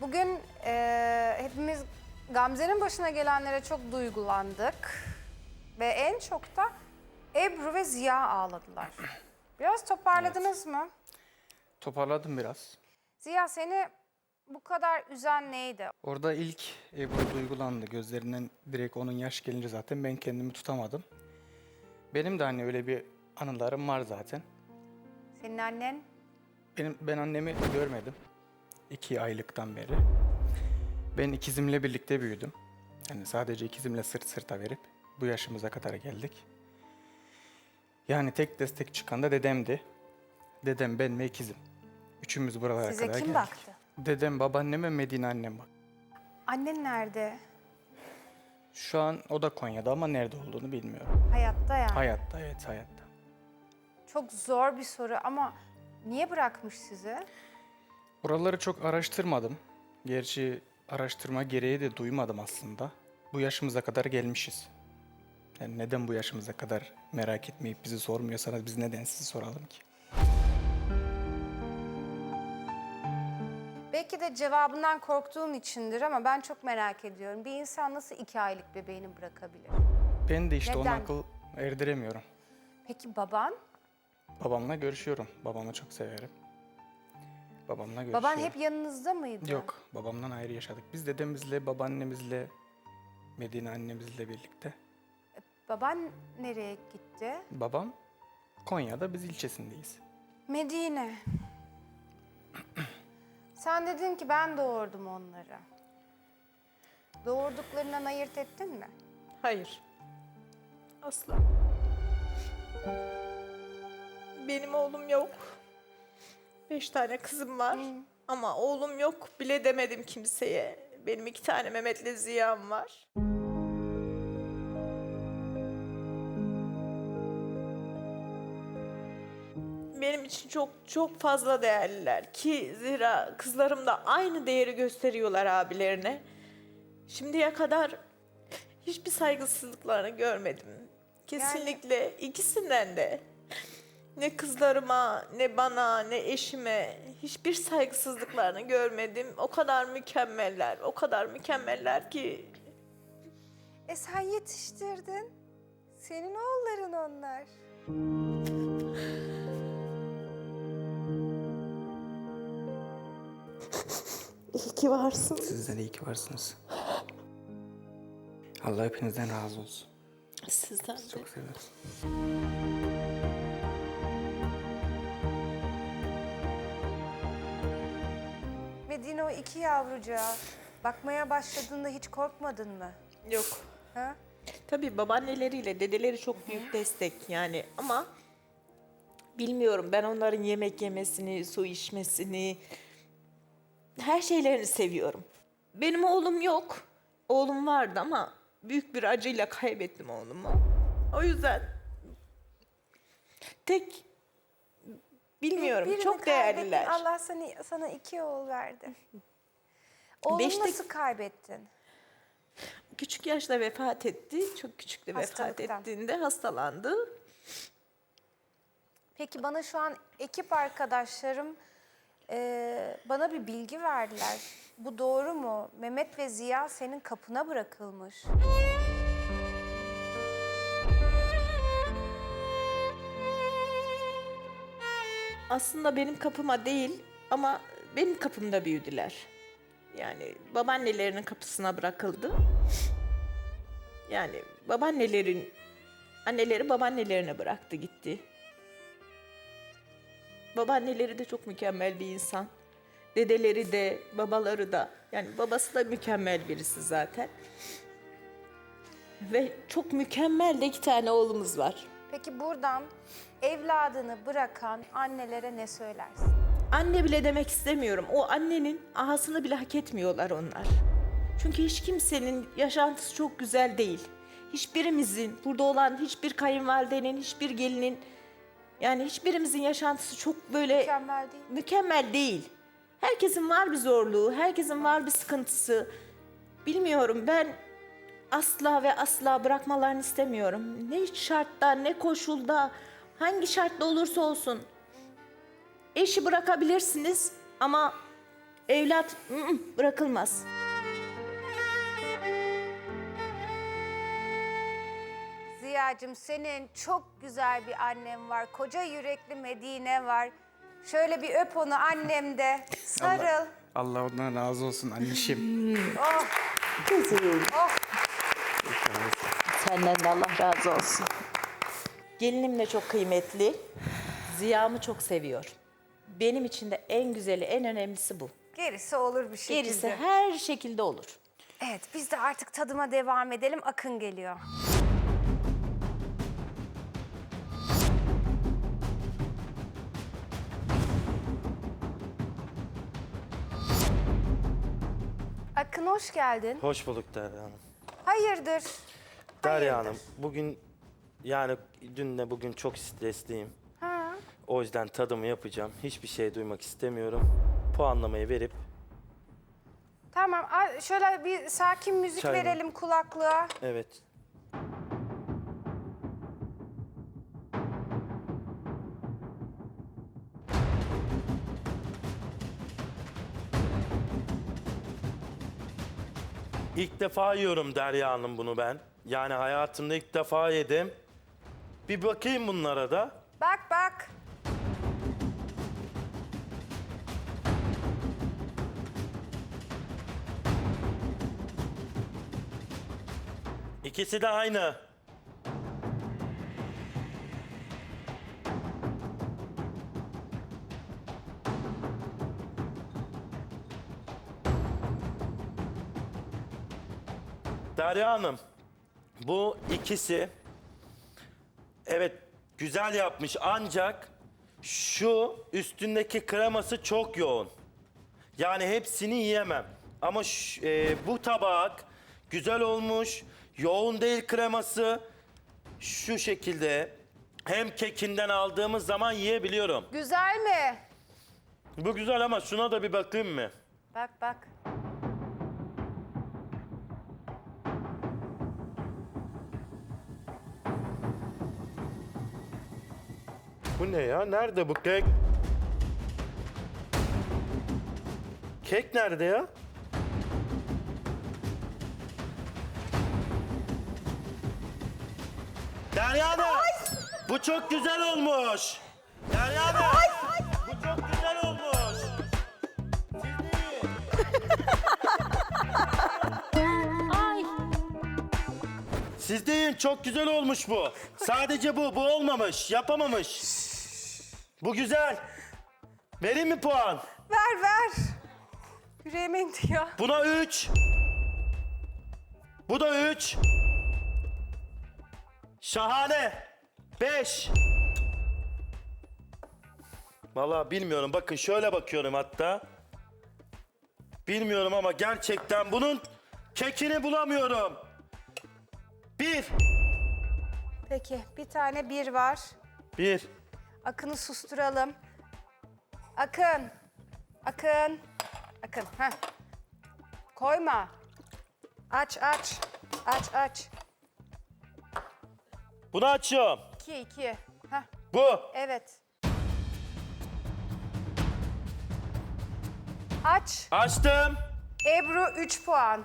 Bugün e, hepimiz Gamze'nin başına gelenlere çok duygulandık. Ve en çok da Ebru ve Ziya ağladılar. Biraz toparladınız mı? Toparladım biraz. Ziya seni bu kadar üzen neydi? Orada ilk Ebru duygulandı. Gözlerinden direkt onun yaş gelince zaten ben kendimi tutamadım. Benim de hani öyle bir anılarım var zaten. Senin annen Benim ben annemi görmedim. İki aylıktan beri. Ben ikizimle birlikte büyüdüm. Yani sadece ikizimle sırt sırta verip bu yaşımıza kadar geldik. Yani tek destek çıkan da dedemdi. Dedem, ben ve ikizim. Üçümüz buralara size kadar kim geldik. baktı? Dedem, babaannem ve Medine annem bak. Annen nerede? Şu an o da Konya'da ama nerede olduğunu bilmiyorum. Hayatta yani. Hayatta, evet hayatta. Çok zor bir soru ama niye bırakmış sizi? Buraları çok araştırmadım. Gerçi araştırma gereği de duymadım aslında. Bu yaşımıza kadar gelmişiz. Yani neden bu yaşımıza kadar merak etmeyip bizi sormuyorsanız biz neden sizi soralım ki? Belki de cevabından korktuğum içindir ama ben çok merak ediyorum. Bir insan nasıl iki aylık bebeğini bırakabilir? Ben de işte ona Neden? akıl erdiremiyorum. Peki baban? Babamla görüşüyorum. Babamı çok severim. Babamla görüşüyorum. Baban hep yanınızda mıydı? Yok, babamdan ayrı yaşadık. Biz dedemizle, babaannemizle, Medine annemizle birlikte. Baban nereye gitti? Babam Konya'da, biz ilçesindeyiz. Medine. Sen dedin ki ben doğurdum onları. Doğurduklarından ayırt ettin mi? Hayır. Asla. Benim oğlum yok. Beş tane kızım var. Ama oğlum yok bile demedim kimseye. Benim iki tane Mehmet'le Ziya'm var. Benim için çok çok fazla değerliler ki zira kızlarım da aynı değeri gösteriyorlar abilerine. Şimdiye kadar hiçbir saygısızlıklarını görmedim. Kesinlikle ikisinden de. Ne kızlarıma, ne bana, ne eşime hiçbir saygısızlıklarını görmedim. O kadar mükemmeller, o kadar mükemmeller ki E sen yetiştirdin. Senin oğulların onlar. iyi ki varsın. Sizden iyi ki varsınız. Allah hepinizden razı olsun. Sizden de. Çok severiz. Medine o iki yavrucağa bakmaya başladığında hiç korkmadın mı? Yok. Ha? Tabii babaanneleriyle dedeleri çok büyük destek yani ama bilmiyorum ben onların yemek yemesini, su içmesini, her şeylerini seviyorum. Benim oğlum yok. Oğlum vardı ama büyük bir acıyla kaybettim oğlumu. O yüzden tek bilmiyorum Birini çok kaybettin, değerliler. Allah sana, sana iki oğul verdi. Oğlunu Beşte- nasıl kaybettin? Küçük yaşta vefat etti. Çok küçük de vefat ettiğinde hastalandı. Peki bana şu an ekip arkadaşlarım eee, bana bir bilgi verdiler. Bu doğru mu? Mehmet ve Ziya senin kapına bırakılmış. Aslında benim kapıma değil ama benim kapımda büyüdüler. Yani babaannelerinin kapısına bırakıldı. Yani babaannelerin anneleri babaannelerine bıraktı gitti. Babaanneleri de çok mükemmel bir insan. Dedeleri de, babaları da. Yani babası da mükemmel birisi zaten. Ve çok mükemmel de iki tane oğlumuz var. Peki buradan evladını bırakan annelere ne söylersin? Anne bile demek istemiyorum. O annenin ahasını bile hak etmiyorlar onlar. Çünkü hiç kimsenin yaşantısı çok güzel değil. Hiçbirimizin, burada olan hiçbir kayınvalidenin, hiçbir gelinin, yani hiçbirimizin yaşantısı çok böyle Mükemmel değil. mükemmel değil. Herkesin var bir zorluğu, herkesin var bir sıkıntısı. Bilmiyorum ben asla ve asla bırakmalarını istemiyorum. Ne şartta, ne koşulda, hangi şartta olursa olsun. Eşi bırakabilirsiniz ama Evlat bırakılmaz. Ziyacığım senin çok güzel bir annem var. Koca yürekli Medine var. Şöyle bir öp onu annemde. Sarıl. Allah ondan razı olsun annişim. Kızım. Oh. Senden de Allah razı olsun. Gelinim de çok kıymetli. Ziya'mı çok seviyor. Benim için de en güzeli, en önemlisi bu. Gerisi olur bir şekilde. Gerisi her şekilde olur. Evet biz de artık tadıma devam edelim. Akın geliyor. Akın hoş geldin. Hoş bulduk Derya Hanım. Hayırdır? Derya Hayırdır? Hanım, bugün yani dünle bugün çok stresliyim. Ha. O yüzden tadımı yapacağım. Hiçbir şey duymak istemiyorum. Puanlamayı verip Tamam a- şöyle bir sakin müzik Çay mı? verelim kulaklığa. evet. İlk defa yiyorum Derya Hanım bunu ben. Yani hayatımda ilk defa yedim. Bir bakayım bunlara da. Bak bak. İkisi de aynı. Derya Hanım, bu ikisi evet güzel yapmış ancak şu üstündeki kreması çok yoğun. Yani hepsini yiyemem. Ama ş- e, bu tabak güzel olmuş. Yoğun değil kreması. Şu şekilde hem kekinden aldığımız zaman yiyebiliyorum. Güzel mi? Bu güzel ama şuna da bir bakayım mı? Bak bak. Bu ne ya? Nerede bu kek? Kek nerede ya? Derya Hanım! Bu çok güzel olmuş. Derya Hanım! Bu çok güzel olmuş. Siz de yiyin. Çok güzel olmuş bu. Sadece bu. Bu olmamış. Yapamamış. Bu güzel. Vereyim mi puan? Ver ver. Yüreğime indi ya. Buna 3. Bu da 3. Şahane. 5. Vallahi bilmiyorum. Bakın şöyle bakıyorum hatta. Bilmiyorum ama gerçekten bunun kekini bulamıyorum. 1. Peki bir tane bir var. 1. Akın'ı susturalım. Akın. Akın. Akın. Heh. Koyma. Aç aç. Aç aç. Bunu açıyorum. İki iki. Heh. Bu. Evet. Aç. Açtım. Ebru 3 puan.